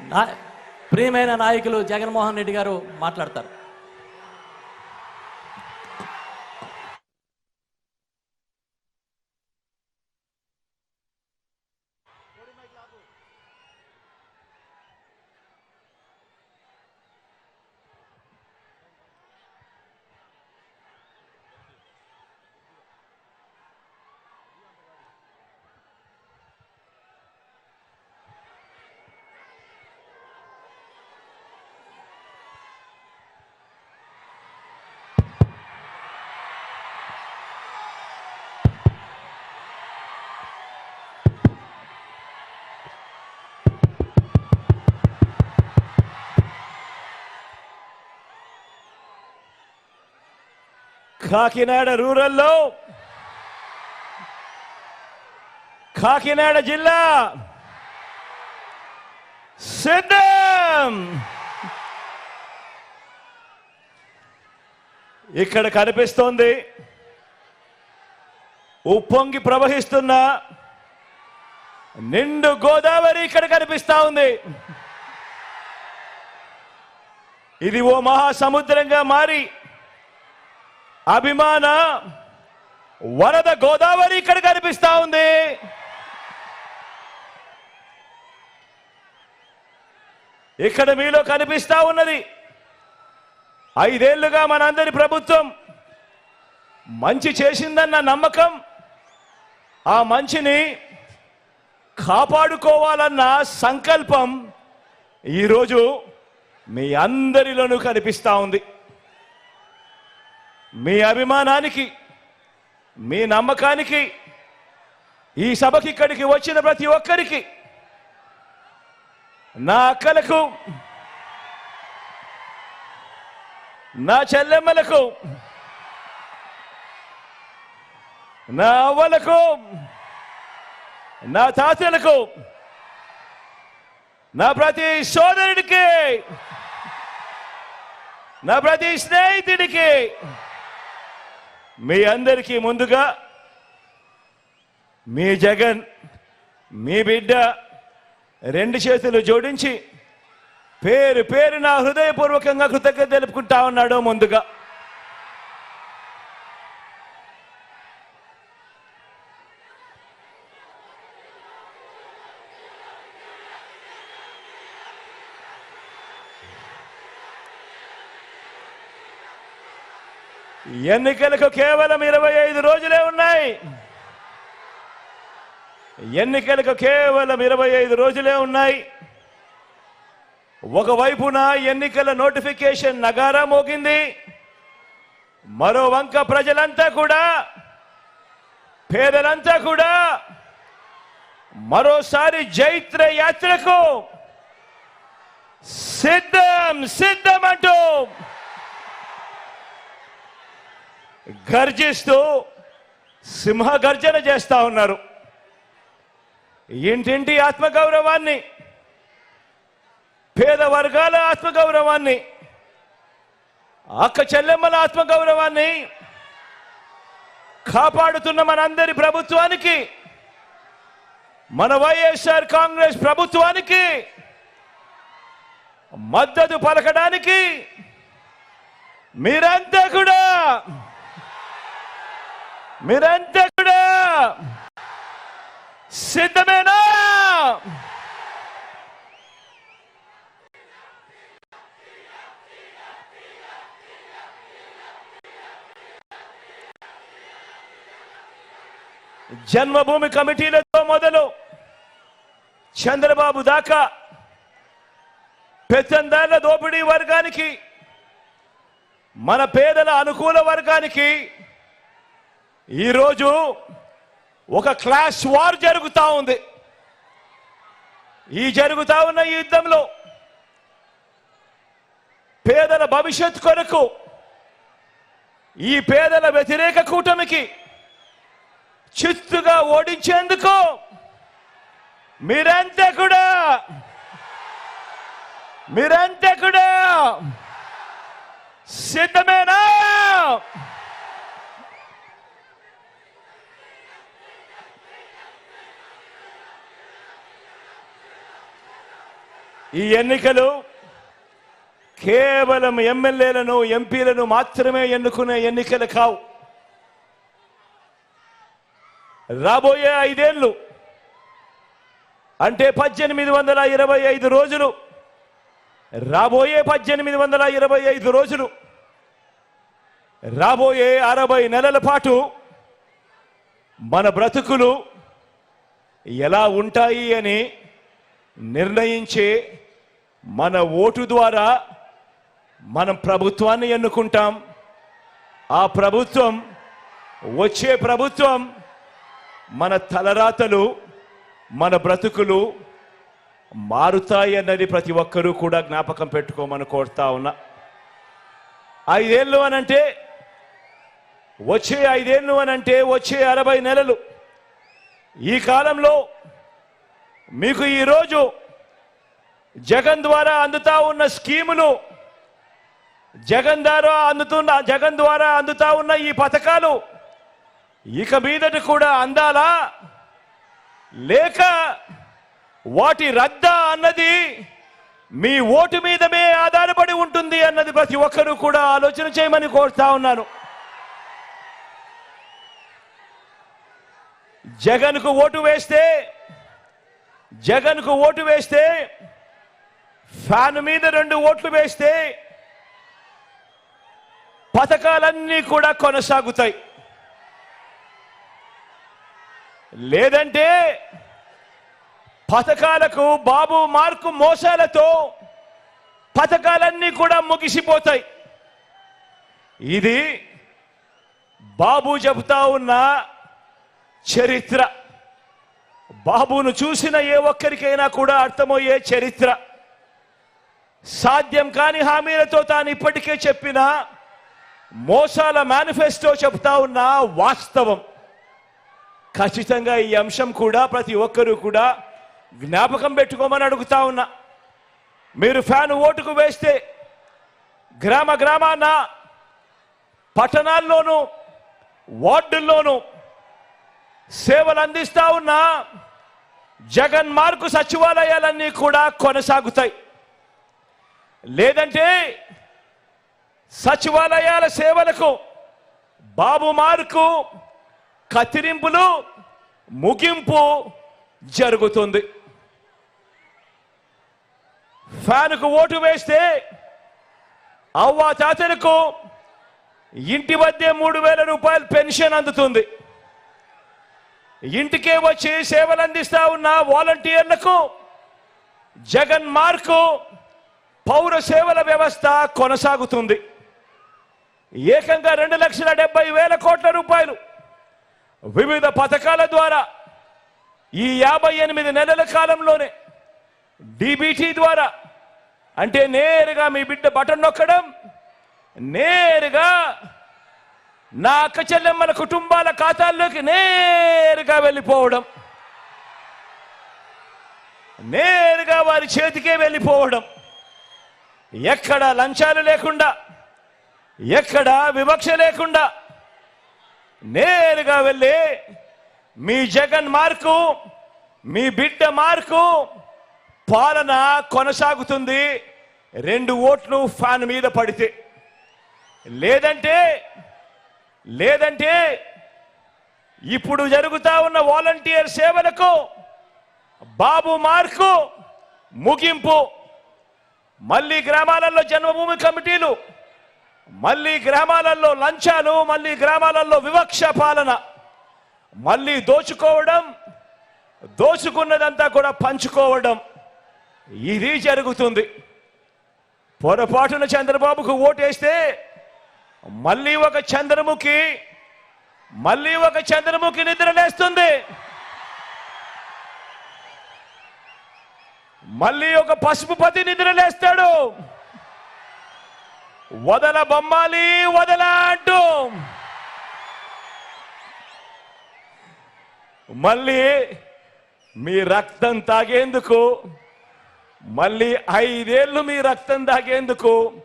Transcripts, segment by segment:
నా ప్రియమైన నాయకులు జగన్మోహన్ రెడ్డి గారు మాట్లాడతారు. కాకినాడ రూరల్లో కాకినాడ జిల్లా సిద్ధం ఇక్కడ కనిపిస్తోంది ఉప్పొంగి ప్రవహిస్తున్న నిండు గోదావరి ఇక్కడ కనిపిస్తా ఉంది. ఇది ఓ మహాసముద్రంగా మారి అభిమాన వరద గోదావరి ఇక్కడ కనిపిస్తా ఉంది. ఇక్కడ మీలో కనిపిస్తా ఉన్నది ఐదేళ్ళుగా మనందరి ప్రభుత్వం మంచి చేసిందన్న నమ్మకం ఆ మంచిని కాపాడుకోవాలన్న సంకల్పం ఈరోజు మీ అందరిలోనూ కనిపిస్తూ ఉంది. మీ అభిమానానికి మీ నమ్మకానికి ఈ సభకి ఇక్కడికి వచ్చిన ప్రతి ఒక్కరికి నా అక్కలకు నా చెల్లెమ్మలకు నా అవ్వలకు నా తాతలకు నా ప్రతి సోదరుడికి నా ప్రతి స్నేహితుడికి మీ అందరికీ ముందుగా మీ జగన్ మీ బిడ్డ రెండు చేతులు జోడించి పేరు పేరు నా హృదయపూర్వకంగా కృతజ్ఞత తెలుపుకుంటా ఉన్నాడు ముందుగా. ఎన్నికలకు కేవలం ఇరవై ఐదు రోజులే ఉన్నాయి. ఎన్నికలకు కేవలం ఇరవై ఐదు రోజులే ఉన్నాయి. ఒకవైపున ఎన్నికల నోటిఫికేషన్ నగారా మోగింది. మరో వంక ప్రజలంతా కూడా పేదలంతా కూడా మరోసారి జైత్ర యాత్రకు సిద్ధం సిద్ధం అంటూ గర్జిస్తూ సింహ గర్జన చేస్తా ఉన్నారు. ఇంటింటి ఆత్మగౌరవాన్ని పేద వర్గాల ఆత్మగౌరవాన్ని అక్క చెల్లెమ్మల ఆత్మగౌరవాన్ని కాపాడుతున్న మనందరి ప్రభుత్వానికి మన వైఎస్ఆర్ కాంగ్రెస్ ప్రభుత్వానికి మద్దతు పలకడానికి మీరంతా కూడా మీరంతా కూడా సిద్ధమేనా? జన్మభూమి కమిటీలతో మొదలు చంద్రబాబు దాకా పెత్తందారుల దోపిడీ వర్గానికి మన పేదల అనుకూల వర్గానికి ఈరోజు ఒక క్లాస్ వార్ జరుగుతూ ఉంది. ఈ జరుగుతూ ఉన్న ఈ యుద్ధంలో పేదల భవిష్యత్ కొరకు ఈ పేదల వ్యతిరేక కూటమికి చిత్తుగా ఓడించేందుకు మీరంతా కూడా మీరంతా కూడా సిద్ధమేనా? ఈ ఎన్నికలు కేవలం ఎమ్మెల్యేలను ఎంపీలను మాత్రమే ఎన్నుకునే ఎన్నికలు కావు. రాబోయే ఐదేళ్ళు అంటే పద్దెనిమిది వందల ఇరవై ఐదు రోజులు రాబోయే పద్దెనిమిది వందల ఇరవై ఐదు రోజులు రాబోయే అరవై నెలల పాటు మన బ్రతుకులు ఎలా ఉంటాయి అని నిర్ణయించే మన ఓటు ద్వారా మనం ప్రభుత్వాన్ని ఎన్నుకుంటాం. ఆ ప్రభుత్వం వచ్చే ప్రభుత్వం మన తలరాతలు మన బ్రతుకులు మారుతాయన్నది ప్రతి ఒక్కరూ కూడా జ్ఞాపకం పెట్టుకోమని కోరుతా ఉన్నా. ఐదేళ్ళు అనంటే వచ్చే ఐదేళ్ళు అనంటే వచ్చే అరవై నెలలు. ఈ కాలంలో మీకు ఈరోజు జగన్ ద్వారా అందుతా ఉన్న స్కీములు జగన్ ద్వారా అందుతున్న జగన్ ద్వారా అందుతా ఉన్న ఈ పథకాలు ఇక మీదట కూడా అందాలా? లేక వాటి రద్దా అన్నది మీ ఓటు మీదమే ఆధారపడి ఉంటుంది అన్నది ప్రతి ఒక్కరూ కూడా ఆలోచన చేయమని కోరుతా ఉన్నాను. జగన్కు ఓటు వేస్తే జగన్కు ఓటు వేస్తే ఫ్యాన్ మీద రెండు ఓట్లు వేస్తే పథకాలన్నీ కూడా కొనసాగుతాయి. లేదంటే పథకాలకు బాబు మార్కు మోసాలతో పథకాలన్నీ కూడా ముగిసిపోతాయి. ఇది బాబు చెబుతా ఉన్న చరిత్ర. బాబును చూసిన ఏ ఒక్కరికైనా కూడా అర్థమయ్యే చరిత్ర. సాధ్యం కాని హామీలతో తాను ఇప్పటికే చెప్పిన మోసాల మేనిఫెస్టో చెప్తా ఉన్న వాస్తవం. ఖచ్చితంగా ఈ అంశం కూడా ప్రతి ఒక్కరూ కూడా జ్ఞాపకం పెట్టుకోమని అడుగుతా ఉన్నా. మీరు ఫ్యాన్ ఓటుకు వేస్తే గ్రామ గ్రామాన పట్టణాల్లోనూ వార్డుల్లోనూ సేవలు అందిస్తా ఉన్న జగన్ మార్కు సచివాలయాలన్నీ కూడా కొనసాగుతాయి. లేదంటే సచివాలయాల సేవలకు బాబు మార్కు కత్తిరింపులు ముగింపు జరుగుతుంది. ఫ్యాన్కు ఓటు వేస్తే అవ్వా తాతలకు ఇంటి మధ్య మూడు వేల రూపాయలు పెన్షన్ అందుతుంది. ఇంటికే వచ్చి సేవలు అందిస్తా ఉన్న వాలంటీర్లకు జగన్ మార్కు పౌర సేవల వ్యవస్థ కొనసాగుతుంది. ఏకంగా రెండు లక్షల డెబ్బై వేల కోట్ల రూపాయలు వివిధ పథకాల ద్వారా ఈ యాభై ఎనిమిది నెలల కాలంలోనే డిబిటీ ద్వారా అంటే నేరుగా మీ బిడ్డ బటన్ నొక్కడం నేరుగా నా అక్క చెల్లెమ్మల కుటుంబాల ఖాతాల్లోకి నేరుగా వెళ్ళిపోవడం నేరుగా వారి చేతికే వెళ్ళిపోవడం. ఎక్కడ లంచాలు లేకుండా ఎక్కడ వివక్ష లేకుండా నేరుగా వెళ్ళి మీ జగన్ మార్కు మీ బిడ్డ మార్కు పాలన కొనసాగుతుంది. రెండు ఓట్లు ఫ్యాన్ మీద పడితే. లేదంటే లేదంటే ఇప్పుడు జరుగుతా ఉన్న వాలంటీర్ సేవలకు బాబు మార్కు ముగింపు. మళ్ళీ గ్రామాలలో జన్మభూమి కమిటీలు మళ్ళీ గ్రామాలలో లంచాలు మళ్ళీ గ్రామాలలో వివక్ష పాలన. మళ్ళీ దోచుకోవడం దోచుకున్నదంతా కూడా పంచుకోవడం. ఇది జరుగుతుంది. పొరపాటున చంద్రబాబుకు ఓటేస్తే మళ్ళీ ఒక చంద్రముఖి మళ్ళీ ఒక చంద్రముఖి నిద్రలేస్తుంది. మళ్ళీ ఒక పసుపు పతి నిద్రలేస్తాడు వదల బొమ్మాలి వదల అంటూ. మళ్ళీ మీ రక్తం తాగేందుకు మళ్ళీ ఐదేళ్ళు మీ రక్తం తాగేందుకు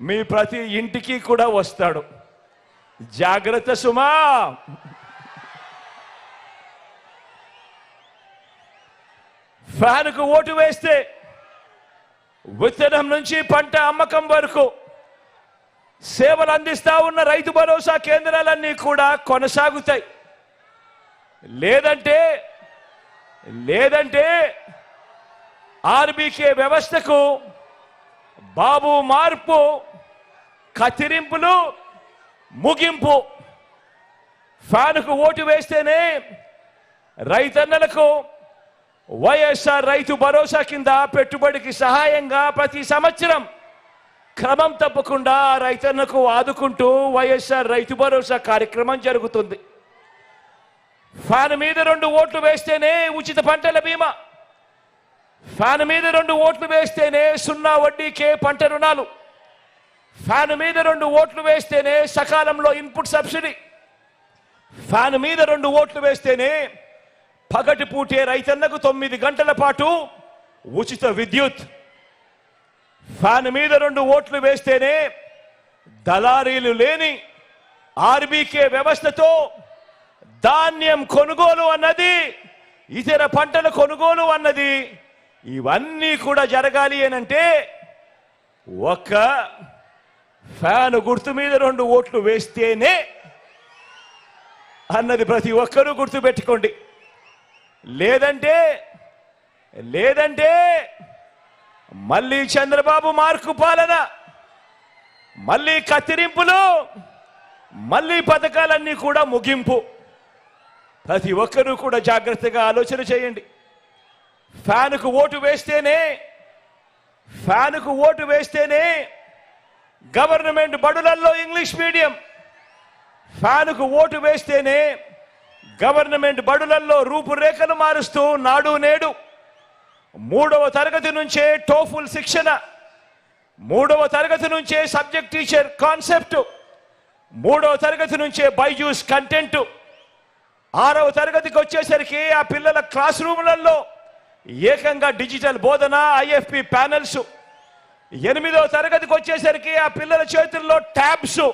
మీ ప్రతి ఇంటికి కూడా వస్తాడు. జాగ్రత్త సుమా. ఫ్యాన్కు ఓటు వేస్తే విత్తనం నుంచి పంట అమ్మకం వరకు సేవలు అందిస్తా ఉన్న రైతు భరోసా కేంద్రాలన్నీ కూడా కొనసాగుతాయి. లేదంటే లేదంటే ఆర్బీకే వ్యవస్థకు బాబు మార్పు కత్తిరింపులు ముగింపు. ఫ్యాన్కు ఓటు వేస్తేనే రైతన్నలకు వైఎస్ఆర్ రైతు భరోసా కింద పెట్టుబడికి సహాయంగా ప్రతి సంవత్సరం క్రమం తప్పకుండా రైతన్నకు ఆదుకుంటూ వైఎస్ఆర్ రైతు భరోసా కార్యక్రమం జరుగుతుంది. ఫ్యాన్ మీద రెండు ఓట్లు వేస్తేనే ఉచిత పంటల బీమా. ఫ్యాన్ మీద రెండు ఓట్లు వేస్తేనే సున్నా వడ్డీకే పంట రుణాలు. ఫ్యాన్ మీద రెండు ఓట్లు వేస్తేనే సకాలంలో ఇన్పుట్ సబ్సిడీ. ఫ్యాన్ మీద రెండు ఓట్లు వేస్తేనే పగటి పూటే రైతన్నకు తొమ్మిది గంటల పాటు ఉచిత విద్యుత్. ఫ్యాన్ మీద రెండు ఓట్లు వేస్తేనే దళారీలు లేని ఆర్బీకే వ్యవస్థతో ధాన్యం కొనుగోలు అన్నది ఇతర పంటల కొనుగోలు అన్నది ఇవన్నీ కూడా జరగాలి అనంటే ఒక ఫ్యాన్ గుర్తు మీద రెండు ఓట్లు వేస్తేనే అన్నది ప్రతి ఒక్కరూ గుర్తుపెట్టుకోండి. లేదంటే లేదంటే మళ్ళీ చంద్రబాబు మార్కు పాలన మళ్ళీ కత్తిరింపులు మళ్ళీ పథకాలన్నీ కూడా ముగింపు. ప్రతి ఒక్కరూ కూడా జాగ్రత్తగా ఆలోచన చేయండి. ఫ్యాన్కు ఓటు వేస్తేనే ఫ్యాన్కు ఓటు వేస్తేనే గవర్నమెంట్ బడులల్లో ఇంగ్లీష్ మీడియం. ఫ్యాన్కు ఓటు వేస్తేనే గవర్నమెంట్ బడులల్లో రూపురేఖలు మారుస్తూ నాడు నేడు. మూడవ తరగతి నుంచే టోఫుల్ శిక్షణ. మూడవ తరగతి నుంచే సబ్జెక్ట్ టీచర్ కాన్సెప్ట్. మూడవ తరగతి నుంచే బైజూస్ కంటెంట్. ఆరవ తరగతికి వచ్చేసరికి ఆ పిల్లల క్లాస్ రూములలో ఏకంగా డిజిటల్ బోధన ఐఎఫ్పి ప్యానెల్స్. ఎనిమిదవ తరగతికి వచ్చేసరికి ఆ పిల్లల చేతుల్లో ట్యాబ్స్.